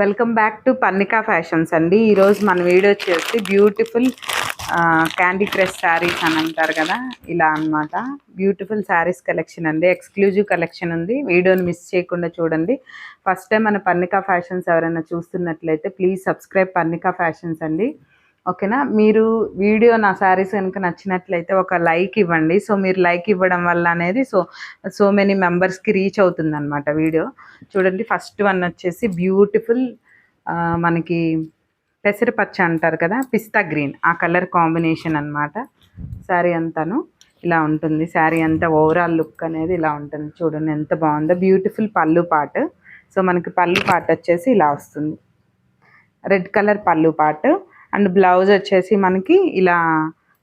Welcome back to Parnika fashions అండి. ఈరోజు మన వీడియో వచ్చేసి బ్యూటిఫుల్ క్యాండీ క్రష్ శారీస్ అని అంటారు కదా ఇలా అన్నమాట. బ్యూటిఫుల్ శారీస్ కలెక్షన్ అండి. ఎక్స్క్లూజివ్ కలెక్షన్ ఉంది. వీడియోని మిస్ చేయకుండా చూడండి. ఫస్ట్ టైం మన పన్నికా ఫ్యాషన్స్ ఎవరైనా చూస్తున్నట్లయితే ప్లీజ్ సబ్స్క్రైబ్ పన్నికా ఫ్యాషన్స్ అండి. ఓకేనా? మీరు వీడియో నా శారీస్ కనుక నచ్చినట్లయితే ఒక లైక్ ఇవ్వండి. సో మీరు లైక్ ఇవ్వడం వల్ల అనేది సో సో మెనీ మెంబర్స్కి రీచ్ అవుతుంది అనమాట వీడియో. చూడండి ఫస్ట్ వన్ వచ్చేసి బ్యూటిఫుల్ మనకి పెసరపచ్చ అంటారు కదా పిస్తా గ్రీన్. ఆ కలర్ కాంబినేషన్ అన్నమాట. శారీ అంతాను ఇలా ఉంటుంది. శారీ అంతా ఓవరాల్ లుక్ అనేది ఇలా ఉంటుంది. చూడండి ఎంత బాగుందో. బ్యూటిఫుల్ పళ్ళు పాట్. సో మనకి పళ్ళు పాట వచ్చేసి ఇలా వస్తుంది. రెడ్ కలర్ పళ్ళు పాటు. అండ్ బ్లౌజ్ వచ్చేసి మనకి ఇలా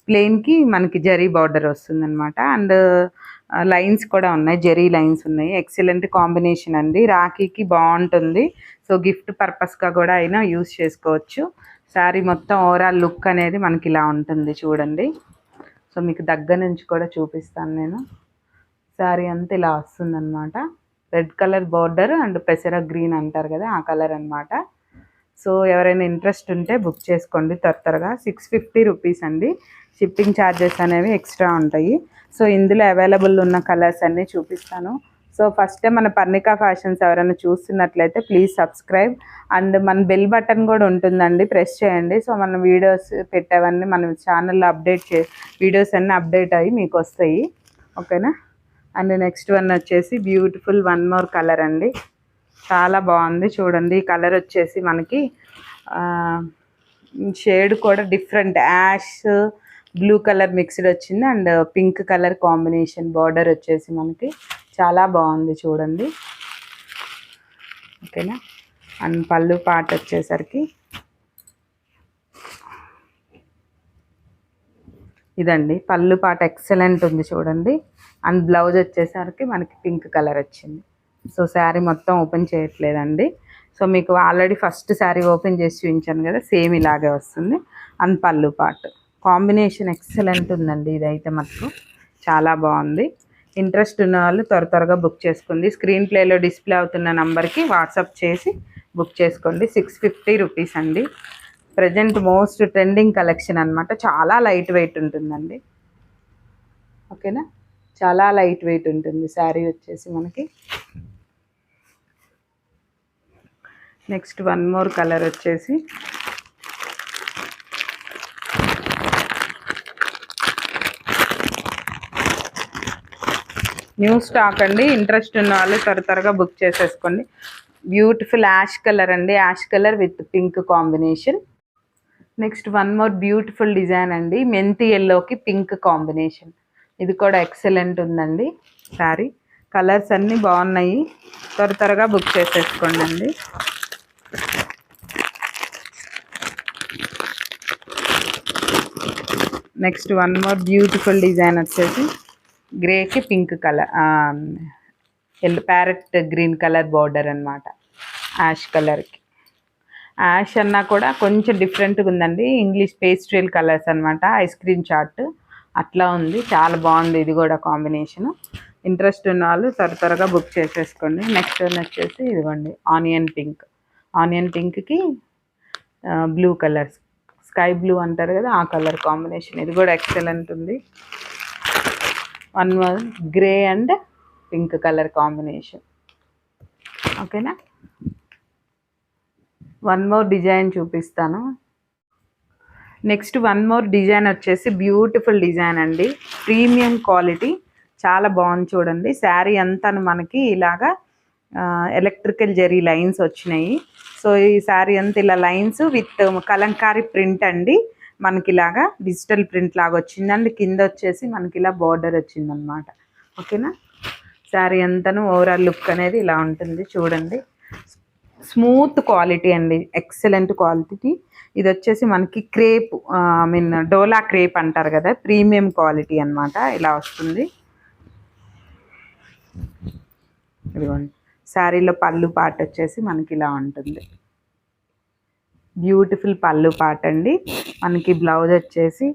ప్లెయిన్కి మనకి జరీ బార్డర్ వస్తుంది అనమాట అండ్ లైన్స్ కూడా ఉన్నాయి. జరీ లైన్స్ ఉన్నాయి. ఎక్సలెంట్ కాంబినేషన్ అండి. రాఖీకి బాగుంటుంది. సో గిఫ్ట్ పర్పస్గా కూడా అయినా యూస్ చేసుకోవచ్చు. శారీ మొత్తం ఓవరాల్ లుక్ అనేది మనకి ఇలా ఉంటుంది చూడండి. సో మీకు దగ్గర నుంచి కూడా చూపిస్తాను నేను. శారీ అంతా ఇలా వస్తుందన్నమాట. రెడ్ కలర్ బార్డర్ అండ్ పెసర గ్రీన్ అంటారు కదా ఆ కలర్ అనమాట సో ఎవరైనా ఇంట్రెస్ట్ ఉంటే బుక్ చేసుకోండి త్వర త్వరగా. సిక్స్ ఫిఫ్టీ రూపీస్ అండి. షిప్పింగ్ ఛార్జెస్ అనేవి ఎక్స్ట్రా ఉంటాయి. సో ఇందులో అవైలబుల్ ఉన్న కలర్స్ అన్నీ చూపిస్తాను. సో ఫస్ట్ మన పర్ణికా ఫ్యాషన్స్ ఎవరైనా చూస్తున్నట్లయితే ప్లీజ్ సబ్స్క్రైబ్. అండ్ మన బెల్ బటన్ కూడా ఉంటుందండి. ప్రెస్ చేయండి. సో మన వీడియోస్ పెట్టేవన్నీ మన ఛానల్లో అప్డేట్ చే వీడియోస్ అన్నీ అప్డేట్ అయ్యి మీకు వస్తాయి. ఓకేనా? అండ్ నెక్స్ట్ వన్ వచ్చేసి బ్యూటిఫుల్ వన్ మోర్ కలర్ అండి. చాలా బాగుంది చూడండి. ఈ కలర్ వచ్చేసి మనకి షేడ్ కూడా different. Ash blue colour mixed వచ్చింది. And pink colour combination border వచ్చేసి మనకి చాలా బాగుంది చూడండి. ఓకేనా? అండ్ పళ్ళు పాట వచ్చేసరికి ఇదండి. పళ్ళు పాట ఎక్సలెంట్ ఉంది చూడండి. అండ్ బ్లౌజ్ వచ్చేసరికి మనకి పింక్ కలర్ వచ్చింది. సో శారీ మొత్తం ఓపెన్ చేయట్లేదండి. సో మీకు ఆల్రెడీ ఫస్ట్ శారీ ఓపెన్ చేసి చూపించాను కదా సేమ్ ఇలాగే వస్తుంది. అండ్ పళ్ళు పార్ట్ కాంబినేషన్ ఎక్సలెంట్ ఉందండి ఇదైతే మనకు చాలా బాగుంది. ఇంట్రెస్ట్ ఉన్న వాళ్ళు త్వర త్వరగా బుక్ చేసుకోండి. స్క్రీన్ ప్లేలో డిస్ప్లే అవుతున్న నెంబర్కి వాట్సాప్ చేసి బుక్ చేసుకోండి. సిక్స్ ఫిఫ్టీ రూపీస్ అండి. ప్రజెంట్ మోస్ట్ ట్రెండింగ్ కలెక్షన్ అనమాట చాలా లైట్ వెయిట్ ఉంటుందండి. ఓకేనా? చాలా లైట్ వెయిట్ ఉంటుంది. శారీ వచ్చేసి మనకి. నెక్స్ట్ వన్ మోర్ కలర్ వచ్చేసి న్యూ స్టాక్ అండి. ఇంట్రెస్ట్ ఉన్న వాళ్ళు త్వర త్వరగా బుక్ చేసేసుకోండి. బ్యూటిఫుల్ యాష్ కలర్ అండి. Ash colour with pink combination. Next one more beautiful design అండి. మెంతి ఎల్లోకి పింక్ కాంబినేషన్. ఇది కూడా ఎక్సలెంట్ ఉందండి శారీ. కలర్స్ అన్నీ బాగున్నాయి. త్వర త్వరగా బుక్ చేసేసుకోండి అండి. Next one more beautiful design వచ్చేసి గ్రేకి pink colour yellow parrot green colour border అనమాట యాష్ కలర్కి. యాష్ అన్నా కూడా కొంచెం డిఫరెంట్గా ఉందండి ఇంగ్లీష్ పేస్ట్రియల్ కలర్స్ అనమాట ఐస్ క్రీమ్ చాట్ అట్లా ఉంది చాలా బాగుంది ఇది కూడా కాంబినేషన్. ఇంట్రెస్ట్ ఉన్న వాళ్ళు త్వర త్వరగా బుక్ చేసేసుకోండి. నెక్స్ట్ వన్ వచ్చేసి ఇదిగోండి ఆనియన్ పింక్ ఆనియన్ పింక్కి బ్లూ కలర్స్. స్కై బ్లూ అంటారు కదా ఆ కలర్ కాంబినేషన్. ఇది కూడా ఎక్సలెంట్ ఉంది. One one grey and pink colour combination. ఓకేనా? వన్ మోర్ డిజైన్ చూపిస్తాను. నెక్స్ట్ వన్ మోర్ డిజైన్ వచ్చేసి బ్యూటిఫుల్ డిజైన్ అండి. Premium quality. చాలా బాగుంది చూడండి. శారీ అంతా మనకి ఇలాగా ఎలక్ట్రికల్ జరీ లైన్స్ వచ్చినాయి. సో ఈ శారీ అంతా ఇలా lines with um, Kalamkari print అండి. మనకి ఇలాగా డిజిటల్ ప్రింట్ లాగా వచ్చింది. అండ్ కింద వచ్చేసి మనకి ఇలా బార్డర్ వచ్చిందనమాట ఓకేనా? శారీ అంతాను ఓవరాల్ లుక్ అనేది ఇలా ఉంటుంది. చూడండి. స్మూత్ క్వాలిటీ అండి. ఎక్సలెంట్ క్వాలిటీ ఇది వచ్చేసి మనకి crepe I mean Dola crepe అంటారు కదా. ప్రీమియం క్వాలిటీ అనమాట ఇలా వస్తుంది. ఇదిగోండి. శారీలో పళ్ళు పాట వచ్చేసి మనకి ఇలా ఉంటుంది. బ్యూటిఫుల్ పళ్ళు పాట అండి. మనకి బ్లౌజ్ వచ్చేసి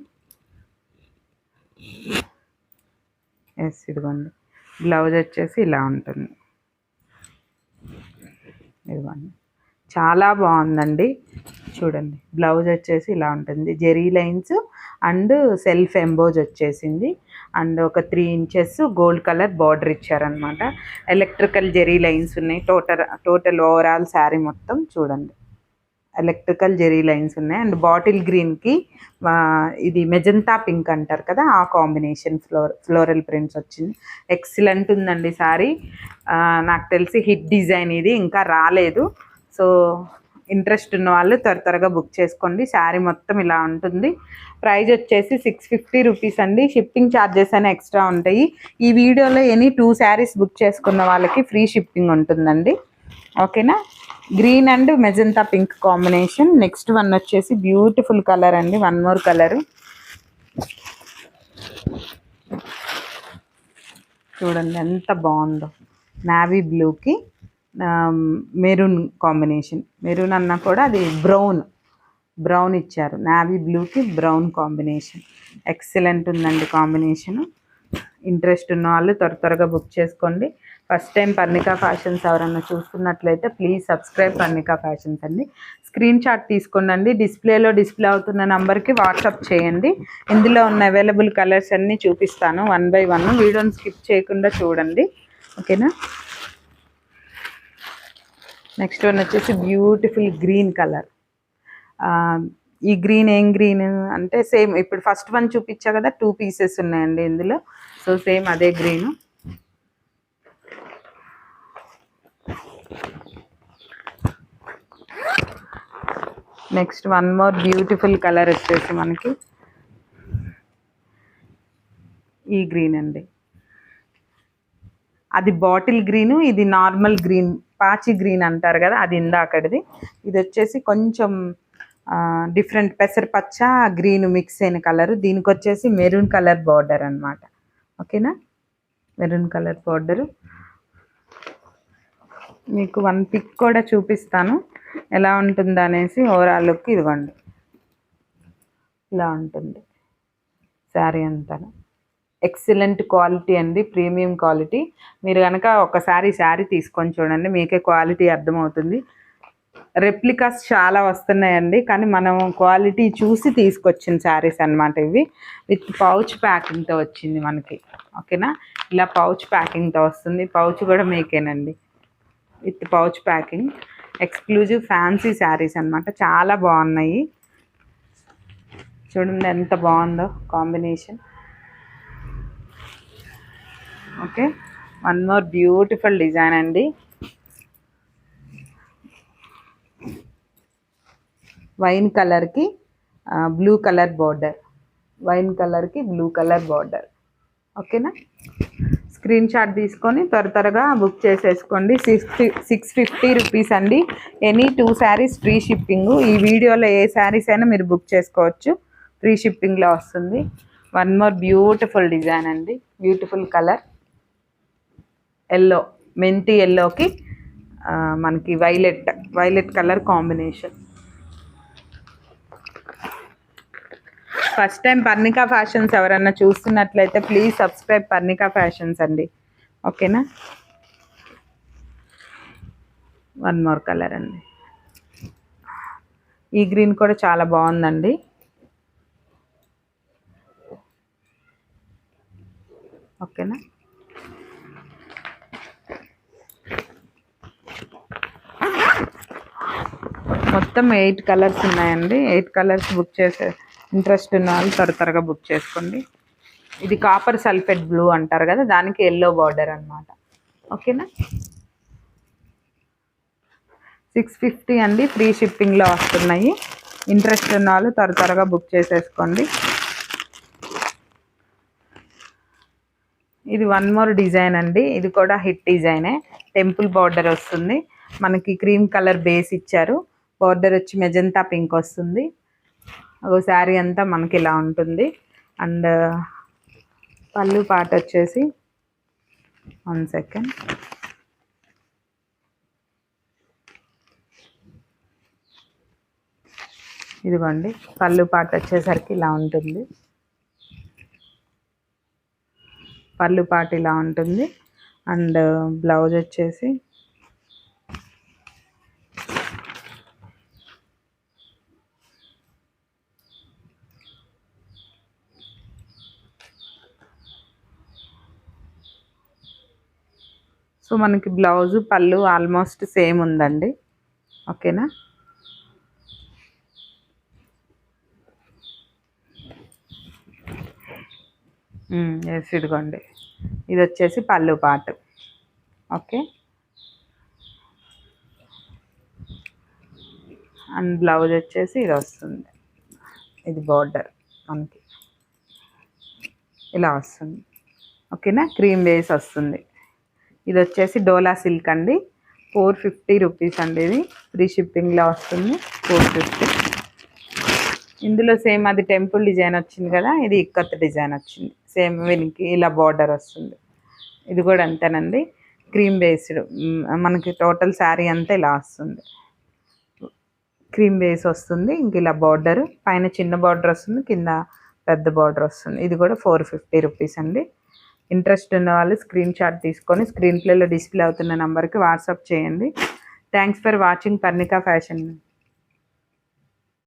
ఎస్ ఇదిగోండి. బ్లౌజ్ వచ్చేసి ఇలా ఉంటుంది. ఇదిగోండి. చాలా బాగుందండి. చూడండి. బ్లౌజ్ వచ్చేసి ఇలా ఉంటుంది. Zari lines and self emboss వచ్చేసింది. అండ్ ఒక three inches gold colour border ఇచ్చారనమాట ఎలక్ట్రికల్ జెరీ లైన్స్ ఉన్నాయి. టోటల్ టోటల్ ఓవరాల్ శారీ మొత్తం చూడండి. ఎలక్ట్రికల్ జెరీ లైన్స్ ఉన్నాయి. అండ్ బాటిల్ గ్రీన్కి ఇది మెజంతా పింక్ అంటారు కదా ఆ combination floor floral prints excellent. Excellent ఉందండి సారీ నాకు తెలిసి హిట్ డిజైన్ ఇది. ఇంకా రాలేదు. సో ఇంట్రెస్ట్ ఉన్న వాళ్ళు త్వర త్వరగా బుక్ చేసుకోండి. శారీ మొత్తం ఇలా ఉంటుంది. ప్రైజ్ వచ్చేసి సిక్స్ ఫిఫ్టీ రూపీస్ అండి. షిప్పింగ్ ఛార్జెస్ అని ఎక్స్ట్రా ఉంటాయి. ఈ వీడియోలో ఎనీ టూ శారీస్ బుక్ చేసుకున్న వాళ్ళకి ఫ్రీ షిప్పింగ్ ఉంటుందండి. ఓకేనా? Green and magenta pink combination. Next one వచ్చేసి బ్యూటిఫుల్ కలర్ అండి. One more colour. చూడండి ఎంత బాగుందో. నావీ బ్లూకి. Maroon combination. మెరూన్ అన్నా కూడా అది బ్రౌన్. బ్రౌన్ ఇచ్చారు. నావీ బ్లూకి బ్రౌన్ కాంబినేషన్. ఎక్సలెంట్ ఉందండి కాంబినేషన్. ఇంట్రెస్ట్ ఉన్న వాళ్ళు త్వర త్వరగా బుక్ చేసుకోండి. ఫస్ట్ టైం పర్ణికా ఫ్యాషన్స్ ఎవరన్నా చూస్తున్నట్లయితే ప్లీజ్ సబ్స్క్రైబ్ పర్ణికా ఫ్యాషన్స్ అండి. స్క్రీన్ షాట్ తీసుకోండి డిస్ప్లేలో డిస్ప్లే అవుతున్న నెంబర్కి వాట్సాప్ చేయండి. ఇందులో ఉన్న అవైలబుల్ కలర్స్ అన్నీ చూపిస్తాను. One by one. వీడియోని స్కిప్ చేయకుండా చూడండి. ఓకేనా? నెక్స్ట్ వన్ వచ్చేసి బ్యూటిఫుల్ గ్రీన్ కలర్ ఈ గ్రీన్ ఏం గ్రీన్ అంటే సేమ్ ఇప్పుడు ఫస్ట్ వన్ చూపించా కదా టూ పీసెస్ ఉన్నాయండి ఇందులో. సో సేమ్ అదే green next one more beautiful colour వచ్చేసి మనకి ఈ గ్రీన్ అండి. అది బాటిల్ గ్రీన్ ఇది నార్మల్ గ్రీన్ పాచి గ్రీన్ అంటారు కదా అది ఇందాకటిది ఇది వచ్చేసి కొంచెం డిఫరెంట్ పెసరపచ్చ గ్రీన్ మిక్స్ అయిన కలర్ దీనికి వచ్చేసి మెరూన్ కలర్ బార్డర్ అనమాట ఓకేనా? మెరూన్ కలర్ బార్డరు మీకు వన్ పిక్ కూడా చూపిస్తాను. ఎలా ఉంటుంది అనేసి ఓవరాల్ లుక్ ఇదిగోండి. ఇలా ఉంటుంది. శారీ అంతా ఎక్సలెంట్ క్వాలిటీ అండి ప్రీమియం క్వాలిటీ. మీరు కనుక ఒకసారి శారీ తీసుకొని చూడండి మీకే క్వాలిటీ అర్థమవుతుంది. రెప్లికాస్ చాలా వస్తున్నాయండి కానీ మనం క్వాలిటీ చూసి తీసుకొచ్చిన శారీస్ అనమాట ఇవి. విత్ పౌచ్ ప్యాకింగ్తో వచ్చింది మనకి ఓకేనా? ఇలా పౌచ్ ప్యాకింగ్తో వస్తుంది పౌచ్ కూడా మీకేనండి. With pouch packing exclusive fancy saris అనమాట చాలా బాగున్నాయి. చూడండి ఎంత బాగుందో combination. Okay. One more beautiful design అండి. వైన్ కలర్కి బ్లూ కలర్ బార్డర్ వైన్ కలర్కి బ్లూ కలర్ బార్డర్ ఓకేనా స్క్రీన్ షాట్ తీసుకొని త్వర త్వరగా బుక్ చేసేసుకోండి. సిక్స్ సిక్స్ ఫిఫ్టీ రూపీస్ అండి. Any two saris free shipping ఈ వీడియోలో ఏ శారీస్ అయినా మీరు బుక్ చేసుకోవచ్చు. ఫ్రీ షిప్పింగ్లో వస్తుంది. వన్ మోర్ బ్యూటిఫుల్ డిజైన్ అండి. బ్యూటిఫుల్ కలర్ ఎల్లో మెంతి ఎల్లోకి మనకి violet violet colour combination. First time Parnika fashions ఎవరన్నా చూస్తున్నట్లయితే ప్లీజ్ సబ్స్క్రైబ్ పర్ణికా ఫ్యాషన్స్ అండి. ఓకేనా? వన్ మోర్ కలర్ అండి. ఈ గ్రీన్ కూడా చాలా బాగుందండి. ఓకేనా? మొత్తం ఎయిట్ కలర్స్ ఉన్నాయండి. ఎయిట్ కలర్స్ బుక్ చేసే ఇంట్రెస్ట్ ఉన్న వాళ్ళు త్వర త్వరగా బుక్ చేసుకోండి. ఇది కాపర్ సల్ఫేట్ బ్లూ అంటారు కదా దానికి ఎల్లో బార్డర్ అనమాట ఓకేనా? సిక్స్ ఫిఫ్టీ అండి ఫ్రీ షిప్పింగ్లో వస్తున్నాయి. ఇంట్రెస్ట్ ఉన్న వాళ్ళు త్వర త్వరగా బుక్ చేసేసుకోండి. ఇది వన్ మోర్ డిజైన్ అండి. ఇది కూడా హిట్ డిజైనే. టెంపుల్ బార్డర్ వస్తుంది. మనకి క్రీమ్ కలర్ బేస్ ఇచ్చారు. బార్డర్ వచ్చి మెజంతా పింక్ వస్తుంది. ఒక శారీ అంతా మనకి ఇలా ఉంటుంది. అండ్ పళ్ళు పాట వచ్చేసి వన్ సెకండ్ ఇదిగోండి పళ్ళు పాట వచ్చేసరికి ఇలా ఉంటుంది. పళ్ళు పాట ఇలా ఉంటుంది. అండ్ బ్లౌజ్ వచ్చేసి సో మనకి బ్లౌజు పళ్ళు ఆల్మోస్ట్ సేమ్ ఉందండి. ఓకేనా? ఎస్ ఇదిగోండి. ఇది వచ్చేసి పళ్ళు పాటు. ఓకే? అండ్ బ్లౌజ్ వచ్చేసి ఇది వస్తుంది. ఇది బార్డర్ మనకి. ఇలా వస్తుంది. ఓకేనా? క్రీమ్ బేస్ వస్తుంది. ఇది వచ్చేసి డోలా సిల్క్ అండి. ఫోర్ ఫిఫ్టీ రూపీస్ అండి ఇది. ఫ్రీ షిప్పింగ్లో వస్తుంది. Four fifty. ఇందులో సేమ్ అది టెంపుల్ డిజైన్ వచ్చింది కదా ఇది ఇక్కత్ డిజైన్ వచ్చింది. సేమ్ వీనికి ఇలా బార్డర్ వస్తుంది. ఇది కూడా అంతేనండి. క్రీమ్ బేస్డ్ మనకి టోటల్ శారీ అంతా ఇలా వస్తుంది. క్రీమ్ బేస్ వస్తుంది ఇంక ఇలా బార్డర్. పైన చిన్న బార్డర్ వస్తుంది కింద పెద్ద బార్డర్ వస్తుంది. ఇది కూడా ఫోర్ ఫిఫ్టీ రూపీస్ అండి. ఇంట్రెస్ట్ ఉన్న వాళ్ళు స్క్రీన్ షాట్ తీసుకొని స్క్రీన్ ప్లేలో డిస్ప్లే అవుతున్న నెంబర్కి వాట్సాప్ చేయండి. Thanks for watching Parnika fashion.